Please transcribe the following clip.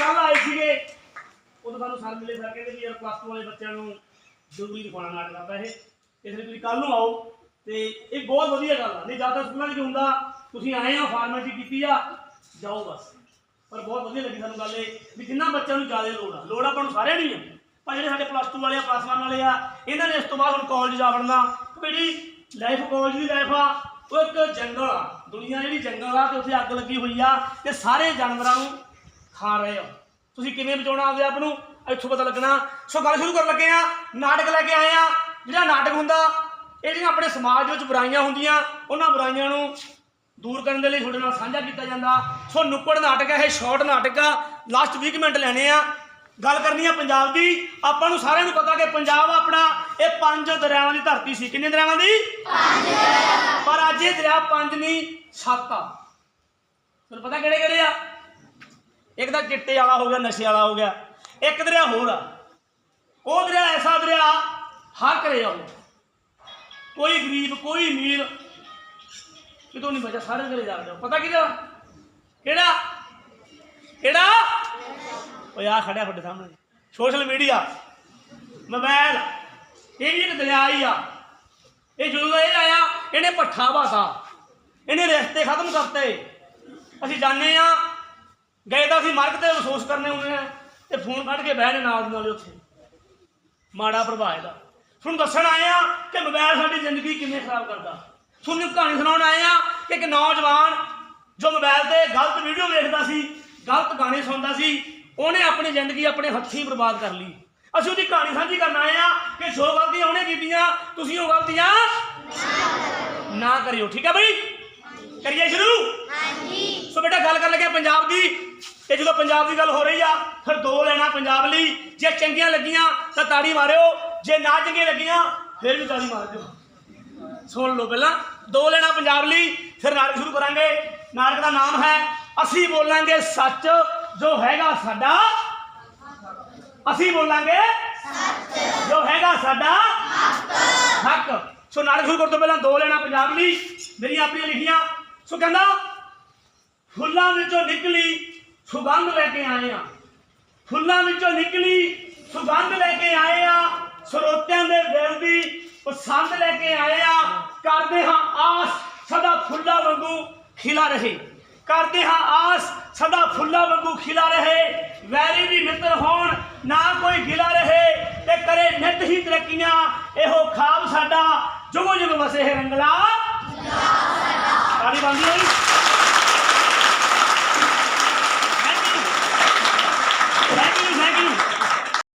ਕੱਲ ਆਏ ਸੀਗੇ। ਉਦੋਂ ਸਾਨੂੰ ਸਰ ਮਿਲੇ ਸਰ ਕਹਿੰਦੇ ਵੀ ਯਾਰ ਪਲੱਸ 2 ਵਾਲੇ ਬੱਚਿਆਂ ਨੂੰ ਜ਼ਰੂਰੀ ਦਿਖਾਉਣਾ ਨਾਟਕ ਆਪਾਂ ਇਹ। ਇਸ ਲਈ ਤੁਸੀਂ ਕੱਲ ਨੂੰ ਆਓ ਤੇ ਇਹ ਬਹੁਤ ਵਧੀਆ ਗੱਲ ਆ। ਨਹੀਂ ਜ਼ਿਆਦਾ ਸਕੂਲਾਂ 'ਚ ਹੁੰਦਾ, ਤੁਸੀਂ ਆਏ ਆ ਫਾਰਮੇਸੀ ਕੀਤੀ ਆ, ਜਾਓ ਬਸ। ਪਰ ਬਹੁਤ ਵਧੀਆ ਲੱਗੀ ਸਾਨੂੰ ਗੱਲ ਇਹ ਵੀ ਜਿੰਨਾ ਬੱਚਿਆਂ ਨੂੰ ਜ਼ਿਆਦਾ ਲੋੜ ਆ। ਲੋੜ ਆਪਾਂ ਨੂੰ ਸਾਰਿਆਂ ਨੂੰ ਹੀ ਆ। ਪਰ ਜਿਹੜੇ ਸਾਡੇ ਪਲੱਸ 2 ਵਾਲੇ ਆ ਪਲੱਸ 1 ਵਾਲੇ ਆ, ਇਹਨਾਂ ਨੇ ਇਸ ਤੋਂ ਬਾਅਦ ਹੁਣ ਕਾਲਜ ਜਾ ਵੜਨਾ। ਜਿਹੜੀ ਲਾਈਫ ਕਾਲਜ ਦੀ ਲਾਈਫ ਆ, ਉਹ ਇੱਕ ਜੰਗਲ ਆ। ਦੁਨੀਆ ਜਿਹੜੀ ਜੰਗਲ ਆ ਤੇ ਉੱਥੇ ਅੱਗ ਲੱਗੀ ਹੋਈ ਆ ਤੇ ਸਾਰੇ ਜਾਨਵਰਾਂ ਨੂੰ ਖਾ ਰਹੇ ਹੋ। ਤੁਸੀਂ ਕਿਵੇਂ ਬਚਾਉਣਾ ਆਪਦੇ ਆਪ ਨੂੰ? ਇੱਥੋਂ ਪਤਾ ਲੱਗਣਾ। ਸੋ ਗੱਲ ਸ਼ੁਰੂ ਕਰਨ ਲੱਗੇ ਆ ਨਾਟਕ ਲੈ ਕੇ ਆਏ ਆ ਜਿਹੜਾ ਨਾਟਕ ਹੁੰਦਾ ਇਹ ਜਿਹੜੀਆਂ ਆਪਣੇ ਸਮਾਜ ਵਿੱਚ ਬੁਰਾਈਆਂ ਹੁੰਦੀਆਂ, ਉਹਨਾਂ ਬੁਰਾਈਆਂ ਨੂੰ ਦੂਰ ਕਰਨ ਦੇ ਲਈ ਤੁਹਾਡੇ ਨਾਲ ਸਾਂਝਾ ਕੀਤਾ ਜਾਂਦਾ। ਸੋ ਨੁੱਕੜ ਨਾਟਕ ਹੈ ਇਹ ਸ਼ਾਰਟ ਨਾਟਕ ਆ। ਲਾਸਟ 20 ਮਿੰਟ ਲੈਣੇ ਆ। ਗੱਲ ਕਰਨੀ ਆ ਪੰਜਾਬ ਦੀ। ਆਪਾਂ ਨੂੰ ਸਾਰਿਆਂ ਨੂੰ ਪਤਾ ਕਿ ਪੰਜਾਬ ਆਪਣਾ, ਇਹ ਪੰਜ ਦਰਿਆਵਾਂ ਦੀ ਧਰਤੀ ਸੀ। ਕਿੰਨੇ ਦਰਿਆਵਾਂ ਦੀ? ਪੰਜ ਪਰ ਅੱਜ ਇਹ ਦਰਿਆ ਪੰਜ ਨਹੀਂ, ਸੱਤ ਆ। ਤੁਹਾਨੂੰ ਪਤਾ ਕਿਹੜੇ ਕਿਹੜੇ ਆ? ਤਾਂ ਚਿੱਟੇ ਵਾਲਾ ਹੋ ਗਿਆ, ਨਸ਼ੇ ਵਾਲਾ ਹੋ ਗਿਆ, ਇੱਕ ਦਰਿਆ ਹੋਰ ਆ। ਉਹ ਦਰਿਆ ਐਸਾ ਦਰਿਆ ਹਰ ਘਰੇ ਆਉਂਦਾ। ਕੋਈ ਗਰੀਬ, ਕੋਈ ਅਮੀਰ, ਕਿਤੋਂ ਨਹੀਂ ਬਚਾ ਸਾਰੇ ਘਰੇ ਜਾ ਰਿਹਾ ਪਤਾ ਕਿਹਦਾ ਕਿਹੜਾ? ਕਿਹੜਾ? ਓਏ ਆ ਖੜਿਆ ਤੁਹਾਡੇ ਸਾਹਮਣੇ। ਸੋਸ਼ਲ ਮੀਡੀਆ, ਮੋਬਾਈਲ, ਇਹ ਵੀ ਇੱਕ ਦਰਿਆ ਹੀ ਆ। ਇਹ ਜਦੋਂ ਦਾ ਇਹ ਆਇਆ, ਇਹਨੇ ਪੱਠਾ ਬਾਤਾ। ਇਹਨੇ ਰਿਸ਼ਤੇ ਖਤਮ ਕਰਤੇ। ਅਸੀਂ ਜਾਣਦੇ ਆ ਗਏ ਤਾਂ ਅਸੀਂ ਮਰਗ ਤੇ ਅਫਸੋਸ ਕਰਨੇ ਹੁੰਦੇ ਆ ਤੇ ਫੋਨ ਕੱਢ ਕੇ ਬਹਿ ਨੇ ਨਾਲ ਦੀ ਨਾਲ ਉੱਥੇ। ਮਾੜਾ ਪ੍ਰਭਾਵ ਇਹਦਾ। ਤੁਹਾਨੂੰ ਦੱਸਣ ਆਏ ਆ ਕਿ ਮੋਬਾਈਲ ਸਾਡੀ ਜ਼ਿੰਦਗੀ ਕਿਵੇਂ ਖਰਾਬ ਕਰਦਾ। ਤੁਹਾਨੂੰ ਕਹਾਣੀ ਸੁਣਾਉਣ ਆਏ ਆ ਕਿ ਇੱਕ ਨੌਜਵਾਨ ਜੋ ਮੋਬਾਈਲ ਤੇ ਗਲਤ ਵੀਡੀਓ ਵੇਖਦਾ ਸੀ ਗਲਤ ਗਾਣੇ ਸੁਣਦਾ ਸੀ ਉਹਨੇ ਆਪਣੀ ਜ਼ਿੰਦਗੀ ਆਪਣੇ ਹੱਥੀਂ ਬਰਬਾਦ ਕਰ ਲਈ। ਅਸੀਂ ਉਹਦੀ ਕਹਾਣੀ ਸਾਂਝੀ ਕਰਨ ਆਏ ਆ ਕਿ ਜੋ ਗਲਤੀਆਂ ਉਹਨੇ ਕੀਤੀਆਂ ਤੁਸੀਂ ਉਹ ਗਲਤੀਆਂ ਨਾ ਕਰਿਓ। ਠੀਕ ਹੈ ਬਈ? ਕਰੀਏ ਸ਼ੁਰੂ? ਹਾਂਜੀ। ਸੋ ਬੇਟਾ ਗੱਲ ਕਰਨ ਲੱਗਿਆ ਪੰਜਾਬ ਦੀ। ਤੇ ਜਦੋਂ ਪੰਜਾਬ ਦੀ ਗੱਲ ਹੋ ਰਹੀ ਆ, ਫਿਰ ਦੋ ਲੈਣਾ ਪੰਜਾਬ ਲਈ। ਜੇ ਚੰਗੀਆਂ ਲੱਗੀਆਂ, ਤਾਂ ਤਾੜੀ ਮਾਰਿਓ। ਜੇ ਨਾ ਚੰਗੀਆਂ ਲੱਗੀਆਂ, ਫਿਰ ਵੀ ਤਾੜੀ ਮਾਰ ਦਿਓ। ਸੁਣ ਲਓ ਪਹਿਲਾਂ, ਦੋ ਲੈਣਾ ਪੰਜਾਬ ਲਈ, ਫਿਰ ਨਾਟਕ ਸ਼ੁਰੂ ਕਰਾਂਗੇ। ਨਾਟਕ ਦਾ ਨਾਮ ਹੈ, ਅਸੀਂ ਬੋਲਾਂਗੇ ਸੱਚ, ਜੋ ਹੈਗਾ ਸਾਡਾ। ਅਸੀਂ ਬੋਲਾਂਗੇ ਸੱਚ, ਜੋ ਹੈਗਾ ਸਾਡਾ। ਹੱਕ। ਸੋ ਨਾਟਕ ਸ਼ੁਰੂ ਕਰਨ ਤੋਂ ਪਹਿਲਾਂ ਦੋ ਲੈਣਾ ਪੰਜਾਬ ਲਈ। ਮੇਰੀਆਂ ਆਪਣੀਆਂ ਲਿਖੀਆਂ। ਸੋ ਕਹਿੰਦਾ, ਫੁੱਲਾਂ ਵਿੱਚੋਂ ਨਿਕਲੀ ਸੁਗੰਧ ਲੈ ਕੇ ਆਏ ਆ। ਫੁੱਲਾਂ ਵਿੱਚੋਂ ਨਿਕਲੀ ਸੁਗੰਧ ਲੈ ਕੇ ਆਏ ਆ। ਸਰੋਤਿਆਂ ਦੇ ਦਿਲ ਦੀ ਪਸੰਦ ਲੈ ਕੇ ਆਏ ਆ। ਕਰਦੇ ਹਾਂ ਆਸ, ਸਦਾ ਫੁੱਲਾਂ ਵਾਂਗੂ ਖਿਲਾ ਰਹੇ। ਕਰਦੇ ਹਾਂ ਆਸ, ਸਦਾ ਫੁੱਲਾਂ ਵਾਂਗੂ ਖਿਲਾ ਰਹੇ। ਵੈਰੀ ਵੀ ਮਿੱਤਰ ਹੋਣ, ਨਾ ਕੋਈ ਗਿਲਾ ਰਹੇ ਤੇ ਕਰੇ ਨਿਤ ਹੀ ਤਰੱਕੀਆਂ। ਇਹੋ ਖਾਬ ਸਾਡਾ, ਜੁਗੋ ਜੁਗ ਵਸੇ ਹੈ ਰੰਗਲਾ। ਤਾੜੀ ਬੰਦੀ ਹੋਈ।